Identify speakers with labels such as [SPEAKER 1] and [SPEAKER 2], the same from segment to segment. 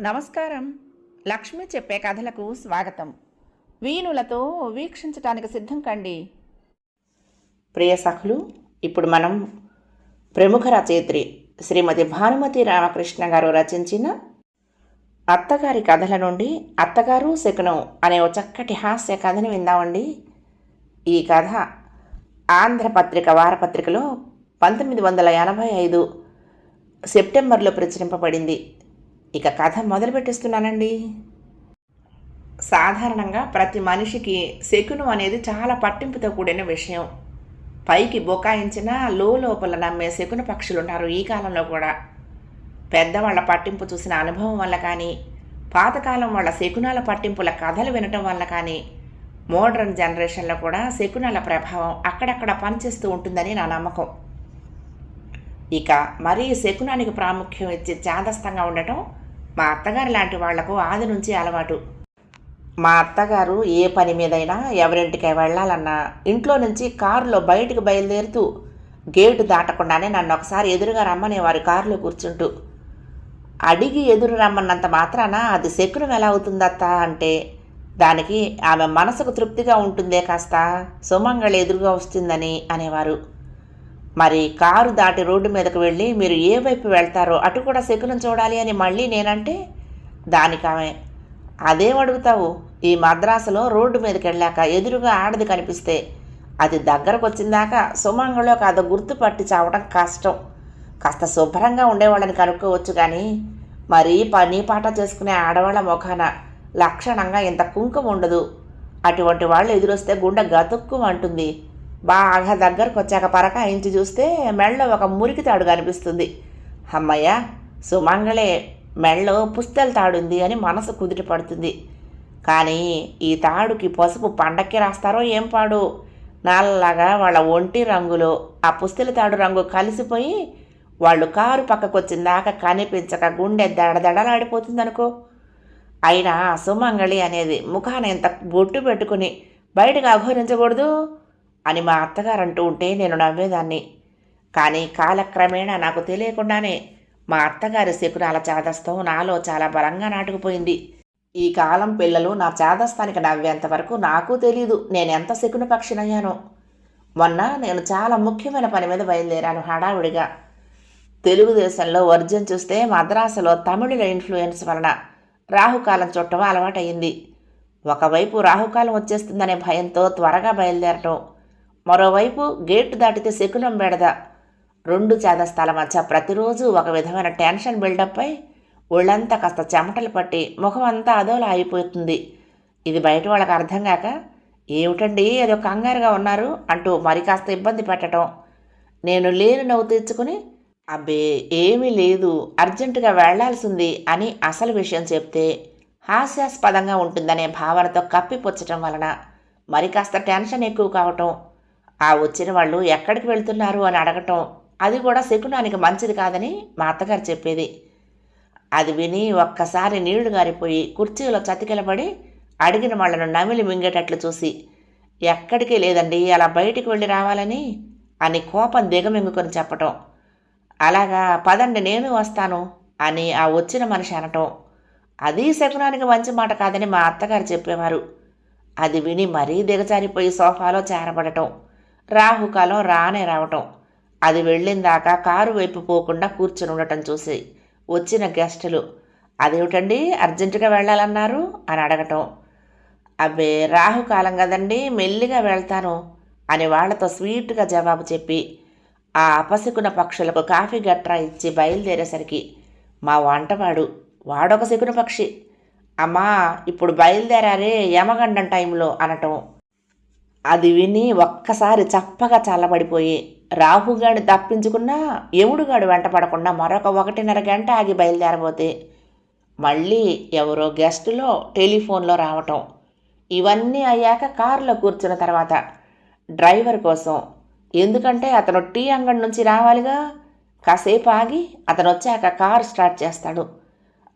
[SPEAKER 1] నమస్కారం. లక్ష్మి చెప్పే కథలకు స్వాగతం. వీణులతో వీక్షించటానికి సిద్ధం కండి. ప్రియ సఖులు ఇప్పుడు మనం ప్రముఖ రచయిత్రి శ్రీమతి భానుమతి రామకృష్ణ గారు రచించిన అత్తగారి కథల నుండి అత్తగారు శకునం అనే ఓ చక్కటి హాస్య కథని విందామండి. ఈ కథ ఆంధ్రపత్రిక వారపత్రికలో పంతొమ్మిది వందల ఎనభై ఐదు సెప్టెంబర్లో ప్రచురింపబడింది. ఇక కథ మొదలు పెట్టేస్తున్నానండి సాధారణంగా ప్రతి మనిషికి శకును అనేది చాలా పట్టింపుతో కూడిన విషయం. పైకి బొకాయించినా లోపల నమ్మే శకున పక్షులు ఉన్నారు ఈ కాలంలో కూడా. పెద్దవాళ్ళ పట్టింపు చూసిన అనుభవం వల్ల కానీ పాతకాలం వాళ్ళ శకునాల పట్టింపుల కథలు వినటం వల్ల కానీ మోడర్న్ జనరేషన్లో కూడా శకునాల ప్రభావం అక్కడక్కడ పనిచేస్తూ ఉంటుందని నా నమ్మకం. ఇక మరీ శకునానికి ప్రాముఖ్యం ఇచ్చి చాదస్తంగా ఉండటం మా అత్తగారు లాంటి వాళ్ళకు ఆది నుంచి అలవాటు. మా అత్తగారు ఏ పని మీదైనా ఎవరింటికి వెళ్ళాలన్నా ఇంట్లో నుంచి కారులో బయటికి బయలుదేరుతూ గేటు దాటకుండానే నన్ను ఒకసారి ఎదురుగా రమ్మనే వారి కారులో కూర్చుంటూ. అడిగి ఎదురు రమ్మన్నంత మాత్రాన అది శకునం ఎలా అవుతుందత్త అంటే దానికి ఆమె మనసుకు తృప్తిగా ఉంటుందే కాస్త సుమంగళి ఎదురుగా వస్తుందని అనేవారు. మరి కారు దాటి రోడ్డు మీదకు వెళ్ళి మీరు ఏ వైపు వెళ్తారో అటు కూడా శకునం చూడాలి అని మళ్ళీ నేనంటే దానికమే అదేం అడుగుతావు? ఈ మద్రాసులో రోడ్డు మీదకి వెళ్ళాక ఎదురుగా ఆడది కనిపిస్తే అది దగ్గరకు వచ్చిందాక సుమంగళో కాదో గుర్తుపట్టి చావడం కష్టం. కాస్త శుభ్రంగా ఉండేవాళ్ళని కనుక్కోవచ్చు కానీ మరీ పని పాట చేసుకునే ఆడవాళ్ళ ముఖాన లక్షణంగా ఇంత కుంకుమ ఉండదు. అటువంటి వాళ్ళు ఎదురొస్తే గుండె గతుక్కు అంటుంది బాగా దగ్గరకు వచ్చాక పరకాయించి చూస్తే మెళ్ళో ఒక మురికి తాడు కనిపిస్తుంది. అమ్మయ్య సుమంగళే మెళ్ళో పుస్తెల తాడుంది అని మనసు కుదిరి పడుతుంది. కానీ ఈ తాడుకి పసుపు పండక్కి రాస్తారో ఏం పాడు? నల్లగా వాళ్ళ ఒంటి రంగులో ఆ పుస్తెల తాడు రంగు కలిసిపోయి వాళ్ళు కారు పక్కకొచ్చిందాక కనిపించక గుండె దడదడలాడిపోతుందనుకో. అయినా సుమంగళి అనేది ముఖాన ఇంత బొట్టు పెట్టుకుని బయటకు అఘోరించకూడదు? అని మా అత్తగారు అంటూ ఉంటే నేను నవ్వేదాన్ని. కానీ కాలక్రమేణా నాకు తెలియకుండానే మా అత్తగారి శకునాల చాదస్తం నాలో చాలా బలంగా నాటుకుపోయింది. ఈ కాలం పిల్లలు నా చాదస్తానికి నవ్వేంత వరకు నాకు తెలీదు. నేను ఎంత శకున పక్షినయ్యానో. మొన్న నేను చాలా ముఖ్యమైన పని మీద బయలుదేరాను హడావుడిగా. తెలుగుదేశంలో వర్జం చూస్తే మద్రాసులో తమిళుల ఇన్ఫ్లుయెన్స్ వలన రాహుకాలం చుట్టం అలవాటయింది ఒకవైపు రాహుకాలం వచ్చేస్తుందనే భయంతో త్వరగా బయలుదేరటం మరోవైపు గేటు దాటితే శకునం బెడద రెండు చేదస్తాల మధ్య ప్రతిరోజు ఒక విధమైన టెన్షన్ బిల్డప్ ఒళ్ళంతా కాస్త చెమటలు పట్టి ముఖం అంతా అదోలా అయిపోతుంది. ఇది బయట వాళ్ళకి అర్థం కాక ఏమిటండి ఏదో కంగారుగా ఉన్నారు అంటూ మరి కాస్త ఇబ్బంది పెట్టడం నేను లేని నవ్వు తెచ్చుకుని అబ్బే ఏమీ లేదు అర్జెంటుగా వెళ్ళాల్సింది అని అసలు విషయం చెప్తే హాస్యాస్పదంగా ఉంటుందనే భావనతో కప్పిపుచ్చటం వలన మరి కాస్త టెన్షన్ ఎక్కువ కావటం ఆ వచ్చిన వాళ్ళు ఎక్కడికి వెళ్తున్నారు అని అడగటం అది కూడా శకునానికి మంచిది కాదని మా అత్తగారు చెప్పేది. అది విని ఒక్కసారి నీళ్ళు గారిపోయి కుర్చీలో చతికిలబడి అడిగిన వాళ్ళను నమిలి మింగేటట్లు చూసి ఎక్కడికి లేదండి అలా బయటికి వెళ్ళి రావాలని అని కోపం దిగమింగుకొని చెప్పటం. అలాగా పదండి నేను వస్తాను అని ఆ వచ్చిన మనిషి అనటం. అది శకునానికి మంచి మాట కాదని మా అత్తగారు చెప్పేవారు. అది విని మరీ దిగజారిపోయి సోఫాలో చేరబడటం. రాహుకాలం రానే రావటం. అది వెళ్ళిందాకా కారు వైపు పోకుండా కూర్చొని ఉండటం చూసి వచ్చిన గెస్టులు అదేమిటండి? అర్జెంటుగా వెళ్ళాలన్నారు? అని అడగటం. అబ్బే రాహుకాలం కదండి మెల్లిగా వెళ్తాను అని వాళ్ళతో స్వీట్గా జవాబు చెప్పి ఆ అపశకున పక్షులకు కాఫీ గట్రా ఇచ్చి బయలుదేరేసరికి మా వంటవాడు వాడొక శకున పక్షి. అమ్మా ఇప్పుడు బయలుదేరారే యమగండం టైంలో అనటం. అది విని ఒక్కసారి చప్పగా చల్లబడిపోయి రాహుగాడి తప్పించుకున్నా యముడుగాడు వెంట పడకుండా మరొక ఒకటిన్నర గంట ఆగి బయలుదేరబోతే మళ్ళీ ఎవరో గెస్టులో టెలిఫోన్లో రావటం. ఇవన్నీ అయ్యాక కారులో కూర్చున్న తర్వాత డ్రైవర్ కోసం ఎందుకంటే అతను టీ అంగడి నుంచి రావాలిగా కాసేపు ఆగి అతను వచ్చాక కారు స్టార్ట్ చేస్తాడు.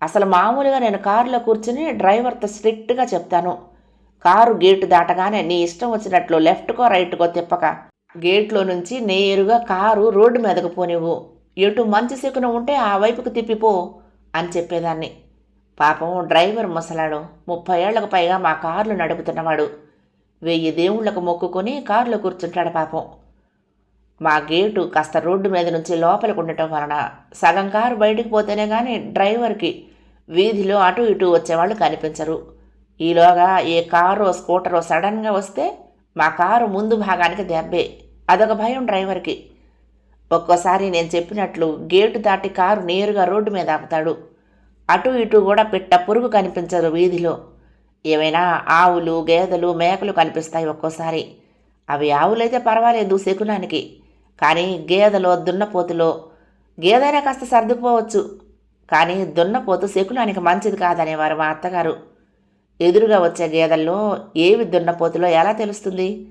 [SPEAKER 1] అసలు మామూలుగా నేను కారులో కూర్చుని డ్రైవర్తో స్ట్రిక్ట్గా చెప్తాను. కారు గేటు దాటగానే నీ ఇష్టం వచ్చినట్లు లెఫ్ట్కో రైట్కో తిప్పక. గేట్లో నుంచి నేరుగా కారు రోడ్డు మీదకు పోనివ్వు. ఎటు మంచి శకునం ఉంటే ఆ వైపుకు తిప్పిపో అని చెప్పేదాన్ని. పాపం డ్రైవర్ ముసలాడు. ముప్పై ఏళ్ళకు పైగా మా కార్లు నడుపుతున్నవాడు. వెయ్యి దేవుళ్ళకు మొక్కుకొని కారులో కూర్చుంటాడు పాపం. మా గేటు కాస్త రోడ్డు మీద నుంచి లోపలికి ఉండటం వలన సగం కారు బయటికి పోతేనే కానీ డ్రైవర్కి వీధిలో అటు ఇటు వచ్చేవాళ్ళు కనిపించరు. ఈలోగా ఏ కారో స్కూటరో సడన్గా వస్తే మా కారు ముందు భాగానికి దెబ్బే. అదొక భయం డ్రైవర్కి. ఒక్కోసారి నేను చెప్పినట్లు గేటు దాటి కారు నేరుగా రోడ్డు మీద ఆపుతాడు. అటు ఇటు కూడా పిట్ట పురుగు కనిపించదు వీధిలో. ఏమైనా ఆవులు గేదెలు మేకలు కనిపిస్తాయి ఒక్కోసారి. అవి ఆవులైతే పర్వాలేదు శకునానికి. కానీ గేదెలో దున్నపోతులో గేదైనా కాస్త సర్దుకుపోవచ్చు. కానీ దున్నపోతు శకునానికి మంచిది కాదనేవారు మా అత్తగారు. ఎదురుగా వచ్చే గేదెల్లో ఏవి దున్నపోతులో ఎలా తెలుస్తుంది?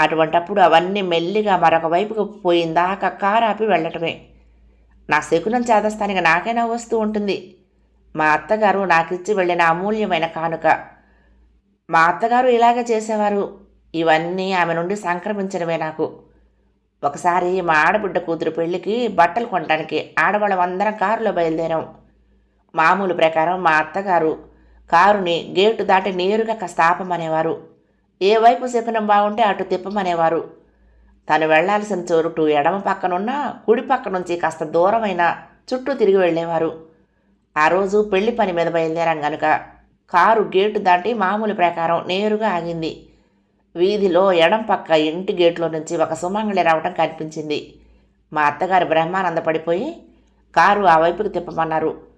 [SPEAKER 1] అటువంటప్పుడు అవన్నీ మెల్లిగా మరొక వైపుకు పోయిందాక కారాపి వెళ్ళటమే. నా శకునం చేదస్తానికి నాకైనా వస్తూ ఉంటుంది. మా అత్తగారు నాకిచ్చి వెళ్ళిన అమూల్యమైన కానుక. మా అత్తగారు ఇలాగే చేసేవారు. ఇవన్నీ ఆమె నుండి సంక్రమించడమే నాకు. ఒకసారి మా ఆడబిడ్డ కూతురు పెళ్ళికి బట్టలు కొనడానికి ఆడవాళ్ళమందరం కారులో బయలుదేరాం. మామూలు ప్రకారం మా అత్తగారు కారుని గేటు దాటి నేరుగా కాస్త ఆపమనేవారు ఏ వైపు శకునం బాగుంటే అటు తిప్పమనేవారు. తను వెళ్ళాల్సిన చోటు ఎడమ పక్కనున్న కుడి పక్క నుంచి కాస్త దూరమైన చుట్టూ తిరిగి వెళ్ళేవారు. ఆ రోజు పెళ్ళి పని మీద బయలుదేరాం గనుక కారు గేటు దాటి మామూలు ప్రకారం నేరుగా ఆగింది. వీధిలో ఎడం పక్క ఇంటి గేట్లో నుంచి ఒక సుమంగళి రావటం కనిపించింది. మా అత్తగారు బ్రహ్మానంద పడిపోయి కారు ఆ వైపుకు తిప్పమన్నారు.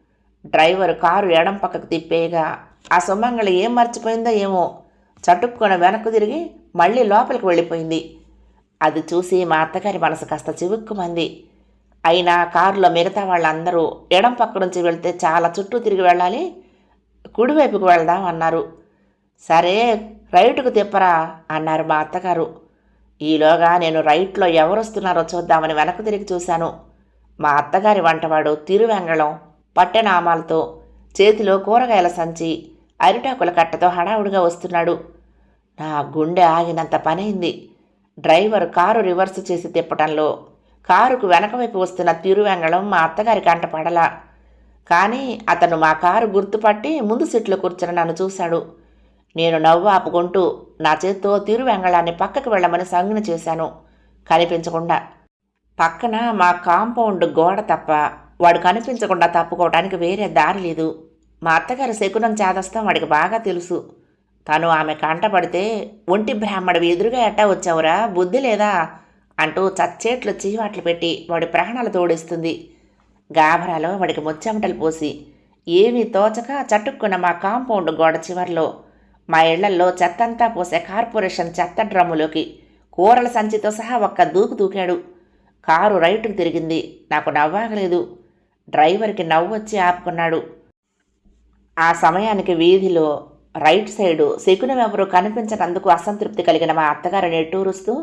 [SPEAKER 1] డ్రైవర్ కారు ఎడం పక్కకు తిప్పేయగా ఆ సుమంగళి ఏం మర్చిపోయిందో ఏమో? చటుక్కున వెనక్కు తిరిగి మళ్ళీ లోపలికి వెళ్ళిపోయింది. అది చూసి మా అత్తగారి మనసు కాస్త చివుక్కుమంది. అయినా కారులో మిగతా వాళ్ళందరూ ఎడం పక్క నుంచి వెళ్తే చాలా చుట్టూ తిరిగి వెళ్ళాలి కుడివైపుకు వెళ్దాం అన్నారు. సరే రైటుకు తిప్పరా అన్నారు మా అత్తగారు. ఈలోగా నేను రైట్లో ఎవరు వస్తున్నారో చూద్దామని వెనక్కు తిరిగి చూశాను. మా అత్తగారి వంటవాడు తిరువెంగళం పట్టెనామాలతో చేతిలో కూరగాయల సంచి అరిటాకుల కట్టతో హడావుడిగా వస్తున్నాడు. నా గుండె ఆగినంత పనైంది. డ్రైవర్ కారు రివర్స్ చేసి తిప్పటంలో కారుకు వెనక వైపు వస్తున్న తిరువెంగళం మా అత్తగారి కంట పడలా. కానీ అతను మా కారు గుర్తుపట్టి ముందు సీట్లో కూర్చుని నన్ను చూశాడు. నేను నవ్వు ఆపుకుంటూ నా చేత్తో తిరువెంగళాన్ని పక్కకు వెళ్ళమని సంజ్ఞ చేశాను. కనిపించకుండా. పక్కన మా కాంపౌండ్ గోడ తప్ప వాడు కనిపించకుండా తప్పుకోవడానికి వేరే దారి లేదు. మా అత్తగారు శకునం చేదస్తాం వాడికి బాగా తెలుసు. తను ఆమె కంటపడితే ఒంటి బ్రాహ్మడివి ఎదురుగా ఎట్టా వచ్చావురా? బుద్ధి లేదా? అంటూ చచ్చేట్లు చీవాట్లు పెట్టి వాడి ప్రాణాలు తోడిస్తుంది. గాభరాలో వాడికి ముచ్చెమటలు పోసి ఏమీ తోచక చటుక్కున్న మా కాంపౌండ్ గోడ చివర్లో మా ఇళ్ళల్లో చెత్తంతా పోసే కార్పొరేషన్ చెత్త డ్రమ్ములోకి కూరల సంచితో సహా ఒక్క దూకు దూకాడు. కారు రైటుకు తిరిగింది. నాకు నవ్వాగలేదు. డ్రైవర్కి నవ్వు వచ్చి ఆపుకున్నాడు. ఆ సమయానికి వీధిలో రైట్ సైడు శకునం ఎవరు కనిపించనందుకు అసంతృప్తి కలిగిన మా అత్తగారు నెట్టూరుస్తూ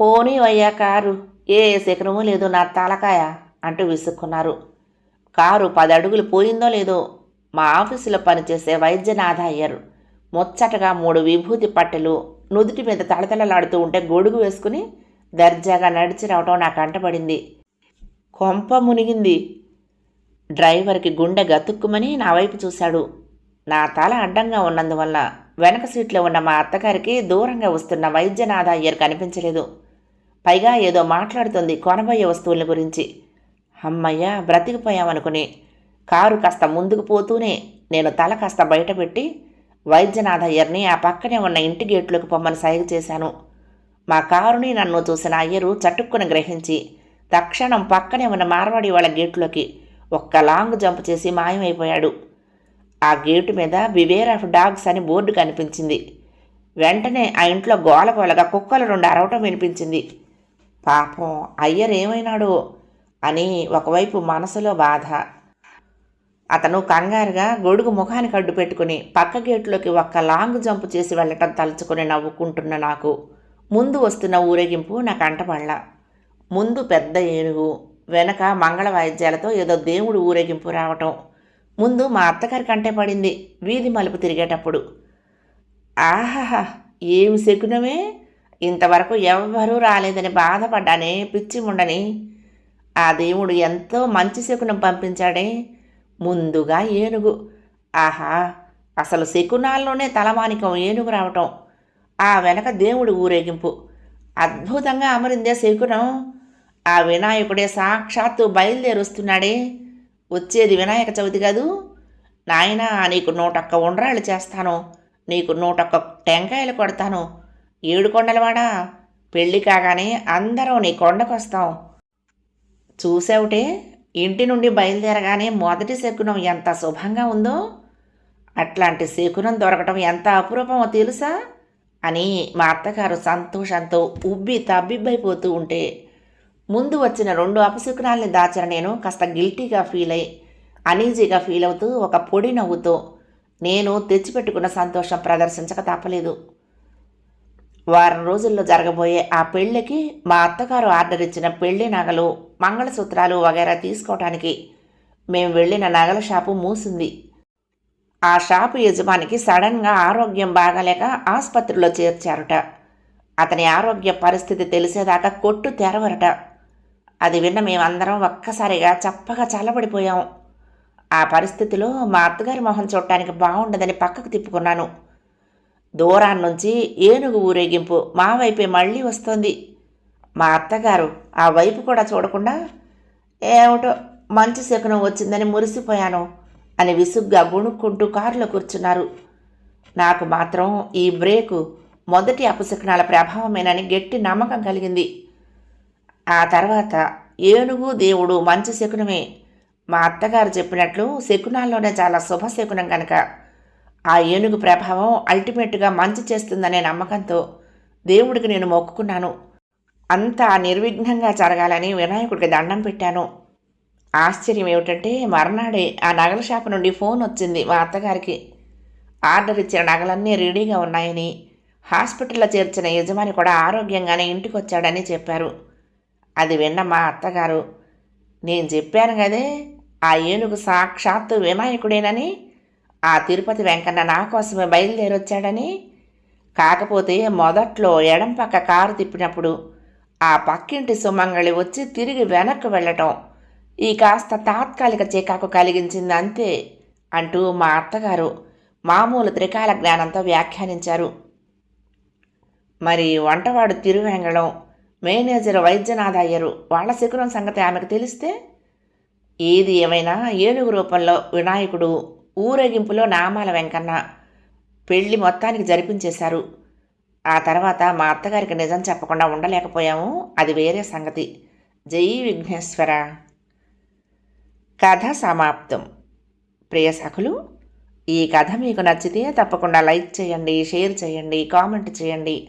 [SPEAKER 1] పోనీ అయ్యా కారు ఏ శకునము లేదు నా తలకాయ అంటూ విసుక్కున్నారు. కారు పది అడుగులు పోయిందో లేదో మా ఆఫీసులో పనిచేసే వైద్యనాథ అయ్యారు. ముచ్చటగా మూడు విభూతి పట్టెలు నుదుటి మీద తళతళలాడుతూ ఉంటే గొడుగు వేసుకుని దర్జాగా నడిచి రావటం నాకు అంటపడింది కొంప మునిగింది. డ్రైవర్కి గుండె గతుక్కుమని నా వైపు చూశాడు. నా తల అడ్డంగా ఉన్నందువల్ల వెనక సీట్లో ఉన్న మా అత్తగారికి దూరంగా వస్తున్న వైద్యనాథ అయ్యర్ కనిపించలేదు. పైగా ఏదో మాట్లాడుతుంది కొనబోయే వస్తువుల గురించి. అమ్మయ్య బ్రతికిపోయామనుకుని కారు కాస్త ముందుకు పోతూనే నేను తల కాస్త బయటపెట్టి వైద్యనాథ అయ్యర్ని ఆ పక్కనే ఉన్న ఇంటి గేట్లోకి పొమ్మని సైగ చేశాను. మా కారుని నన్ను చూసిన అయ్యరు చటుక్కున గ్రహించి తక్షణం పక్కనే ఉన్న మార్వాడి వాళ్ళ గేట్లోకి ఒక్క లాంగ్ జంప్ చేసి మాయమైపోయాడు. ఆ గేటు మీద బివేర్ ఆఫ్ డాగ్స్ అని బోర్డు కనిపించింది. వెంటనే ఆ ఇంట్లో గోలగోలగా కుక్కలు రెండు అరవటం వినిపించింది. పాపం అయ్యర్ ఏమైనాడో అని ఒకవైపు మనసులో బాధ. అతను కంగారుగా గొడుగు ముఖానికి అడ్డు పెట్టుకుని పక్క గేట్లోకి ఒక్క లాంగ్ జంప్ చేసి వెళ్ళటం తలుచుకుని నవ్వుకుంటున్న నాకు. ముందు వస్తున్న ఊరేగింపు నాకు అంటపడలా ముందు పెద్ద ఏనుగు వెనక మంగళ వాయిద్యాలతో ఏదో దేవుడు ఊరేగింపు రావటం. ముందు మా అత్తగారి కంటే పడింది వీధి మలుపు తిరిగేటప్పుడు. ఆహాహా ఏమి శకునమే? ఇంతవరకు ఎవ్వరూ రాలేదని బాధపడ్డానే పిచ్చి ఉండని ఆ దేవుడు ఎంతో మంచి శకునం పంపించాడే. ముందుగా ఏనుగు. ఆహా అసలు శకునాల్లోనే తలమానికం ఏనుగు రావటం. ఆ వెనక దేవుడు ఊరేగింపు. అద్భుతంగా అమరిందే శకునం. ఆ వినాయకుడే సాక్షాత్తు బయలుదేరుస్తున్నాడే. వచ్చేది వినాయక చవితి కాదు. నాయనా నీకు నూటొక్క ఉండ్రాళ్ళు చేస్తాను. నీకు నూటొక్క టెంకాయలు కొడతాను. ఏడు కొండలవాడా పెళ్ళి కాగానే అందరం నీ కొండకొస్తాం. చూసావుటే ఇంటి నుండి బయలుదేరగానే మొదటి శకునం ఎంత శుభంగా ఉందో. అట్లాంటి శకునం దొరకటం ఎంత అపురూపమో తెలుసా? అని మా అత్తగారు సంతోషంతో ఉబ్బి తబ్బిబ్బైపోతూ ఉంటే ముందు వచ్చిన రెండు అపశకునాల్ని దాచిన నేను కాస్త గిల్టీగా ఫీల్ అయి అనీజీగా ఫీల్ అవుతూ ఒక పొడి నవ్వుతో నేను తెచ్చిపెట్టుకున్న సంతోషం ప్రదర్శించక తప్పలేదు వారం రోజుల్లో జరగబోయే ఆ పెళ్ళికి మా అత్తగారు ఆర్డర్ ఇచ్చిన పెళ్ళి నగలు మంగళసూత్రాలు వగైరా తీసుకోవటానికి మేము వెళ్ళిన నగల షాపు మూసింది. ఆ షాపు యజమానికి సడన్గా ఆరోగ్యం బాగాలేక ఆసుపత్రిలో చేర్చారుట. అతని ఆరోగ్య పరిస్థితి తెలిసేదాకా కొట్టు తెరవరట. అది విన్న మేమందరం ఒక్కసారిగా చప్పగా చల్లబడిపోయాం. ఆ పరిస్థితిలో మా అత్తగారి మొహం చూడటానికి బాగుండదని పక్కకు తిప్పుకున్నాను. దూరాన్నుంచి ఏనుగు ఊరేగింపు మా వైపే మళ్ళీ వస్తోంది. మా అత్తగారు ఆ వైపు కూడా చూడకుండా ఏమిటో మంచి శకునం వచ్చిందని మురిసిపోయాను అని విసుగ్గా గుణుక్కుంటూ కారులో కూర్చున్నారు. నాకు మాత్రం ఈ బ్రేకు మొదటి అపశకునాల ప్రభావమేనని గట్టి నమ్మకం కలిగింది. ఆ తర్వాత ఏనుగు దేవుడు మంచి శకునమే. మా అత్తగారు చెప్పినట్లు శకునాల్లోనే చాలా శుభ శకునం కనుక ఆ ఏనుగు ప్రభావం అల్టిమేట్గా మంచి చేస్తుందనే నమ్మకంతో దేవుడికి నేను మొక్కుకున్నాను. అంతా నిర్విఘ్నంగా జరగాలని వినాయకుడికి దండం పెట్టాను. ఆశ్చర్యం ఏమిటంటే మర్నాడే ఆ నగల షాపు నుండి ఫోన్ వచ్చింది మా అత్తగారికి. ఆర్డర్ ఇచ్చిన నగలన్నీ రెడీగా ఉన్నాయని హాస్పిటల్లో చేర్చిన యజమాని కూడా ఆరోగ్యంగానే ఇంటికి వచ్చాడని చెప్పారు. అది విన్న మా అత్తగారు నేను చెప్పాను కదే ఆ ఏనుగు సాక్షాత్తు వినాయకుడేనని ఆ తిరుపతి వెంకన్న నా కోసమే బయలుదేరొచ్చాడని. కాకపోతే మొదట్లో ఎడం పక్క కారు తిప్పినప్పుడు ఆ పక్కింటి సుమంగళి వచ్చి తిరిగి వెనక్కు వెళ్ళటం ఈ కాస్త తాత్కాలిక చికాకు కలిగించింది అంతే అంటూ మా అత్తగారు మామూలు త్రికాల జ్ఞానంతో వ్యాఖ్యానించారు. మరి వంటవాడు తిరువెంగళం మేనేజర్ వైద్యనాథ్ అయ్యరు వాళ్ళ శిఖరం సంగతి ఆమెకు తెలిస్తే ఏది ఏమైనా ఏనుగు రూపంలో వినాయకుడు ఊరేగింపులో నామాల వెంకన్న పెళ్ళి మొత్తానికి జరిపించేశారు. ఆ తర్వాత మా అత్తగారికి నిజం చెప్పకుండా ఉండలేకపోయాము. అది వేరే సంగతి. జై విఘ్నేశ్వర. కథ సమాప్తం. ప్రియ సఖులు ఈ కథ మీకు నచ్చితే తప్పకుండా లైక్ చేయండి షేర్ చేయండి కామెంట్ చేయండి.